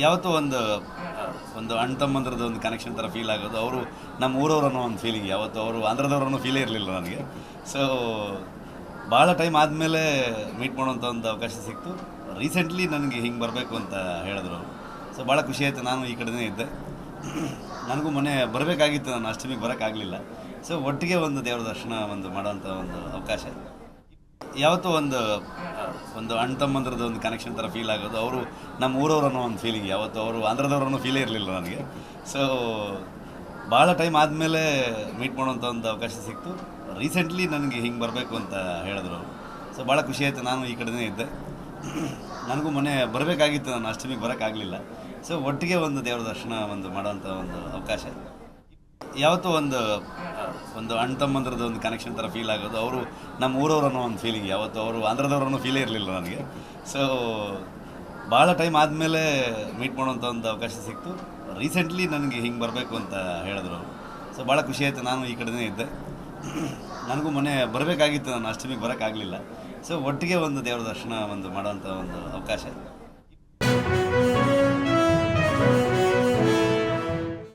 ಯಾವತ್ತೂ ಒಂದು ಒಂದು ಅಣ್ಣ ತಮ್ಮಂದ್ರದ್ದು ಒಂದು ಕನೆಕ್ಷನ್ ಥರ ಫೀಲ್ ಆಗೋದು. ಅವರು ನಮ್ಮ ಊರವ್ರು ಅನ್ನೋ ಒಂದು ಫೀಲಿಂಗ್ ಯಾವತ್ತು, ಅವರು ಆಂಧ್ರದವ್ರು ಅನ್ನೋ ಫೀಲೇ ಇರಲಿಲ್ಲ ನನಗೆ. ಸೊ ಭಾಳ ಟೈಮ್ ಆದಮೇಲೆ ಮೀಟ್ ಮಾಡುವಂಥ ಒಂದು ಅವಕಾಶ ಸಿಕ್ತು. ರೀಸೆಂಟ್ಲಿ ನನಗೆ ಹಿಂಗೆ ಬರಬೇಕು ಅಂತ ಹೇಳಿದ್ರು ಅವರು. ಸೊ ಭಾಳ ಖುಷಿ ಆಯಿತು. ನಾನು ಈ ಕಡೆನೇ ಇದ್ದೆ. ನನಗೂ ಮೊನ್ನೆ ಬರಬೇಕಾಗಿತ್ತು. ನಾನು ಅಷ್ಟಮಿಗೆ ಬರೋಕ್ಕಾಗಲಿಲ್ಲ. ಸೊ ಒಟ್ಟಿಗೆ ಒಂದು ದೇವರ ದರ್ಶನ ಒಂದು ಮಾಡೋಂಥ ಒಂದು ಅವಕಾಶ. ಯಾವತ್ತೂ ಒಂದು ಒಂದು ಅಣ್ಣ ತಮ್ಮಂದ್ರದ್ದು ಒಂದು ಕನೆಕ್ಷನ್ ಥರ ಫೀಲ್ ಆಗೋದು. ಅವರು ನಮ್ಮ ಊರವ್ರು ಅನ್ನೋ ಒಂದು ಫೀಲಿಂಗ್ ಯಾವತ್ತು ಅವರು ಆಂಧ್ರದವ್ರು ಅನ್ನೋ ಫೀಲೇ ಇರಲಿಲ್ಲ ನನಗೆ. ಸೊ ಭಾಳ ಟೈಮ್ ಆದಮೇಲೆ ಮೀಟ್ ಮಾಡುವಂಥ ಒಂದು ಅವಕಾಶ ಸಿಕ್ತು. ರೀಸೆಂಟ್ಲಿ ನನಗೆ ಹಿಂಗೆ ಬರಬೇಕು ಅಂತ ಹೇಳಿದ್ರು ಅವರು. ಸೊ ಭಾಳ ಖುಷಿ ಆಯಿತು. ನಾನು ಈ ಕಡೆನೇ ಇದ್ದೆ. ನನಗೂ ಮೊನ್ನೆ ಬರಬೇಕಾಗಿತ್ತು. ನಾನು ಅಷ್ಟಮಿಗೆ ಬರೋಕ್ಕಾಗಲಿಲ್ಲ. ಸೊ ಒಟ್ಟಿಗೆ ಒಂದು ದೇವರ ದರ್ಶನ ಒಂದು ಮಾಡೋವಂಥ ಒಂದು ಅವಕಾಶ. ಯಾವತ್ತೂ ಒಂದು ಒಂದು ಅಣ್ಣ ತಮ್ಮಂದ್ರದ್ದು ಒಂದು ಕನೆಕ್ಷನ್ ಥರ ಫೀಲ್ ಆಗೋದು. ಅವರು ನಮ್ಮ ಊರವ್ರು ಅನ್ನೋ ಒಂದು ಫೀಲಿಂಗ್ ಯಾವತ್ತು ಅವರು ಆಂಧ್ರದವ್ರು ಅನ್ನೋ ಫೀಲೇ ಇರಲಿಲ್ಲ ನನಗೆ. ಸೊ ಭಾಳ ಟೈಮ್ ಆದಮೇಲೆ ಮೀಟ್ ಮಾಡುವಂಥ ಒಂದು ಅವಕಾಶ ಸಿಕ್ತು. ರೀಸೆಂಟ್ಲಿ ನನಗೆ ಹಿಂಗೆ ಬರಬೇಕು ಅಂತ ಹೇಳಿದ್ರು ಅವರು. ಸೊ ಭಾಳ ಖುಷಿ ಆಯಿತು. ನಾನು ಈ ಕಡೆನೇ ಇದ್ದೆ. ನನಗೂ ಮೊನ್ನೆ ಬರಬೇಕಾಗಿತ್ತು. ನಾನು ಅಷ್ಟಮಿಗೆ ಬರೋಕ್ಕಾಗಲಿಲ್ಲ. ಸೊ ಒಟ್ಟಿಗೆ ಒಂದು ದೇವರ ದರ್ಶನ ಒಂದು ಮಾಡೋಂಥ ಒಂದು ಅವಕಾಶ.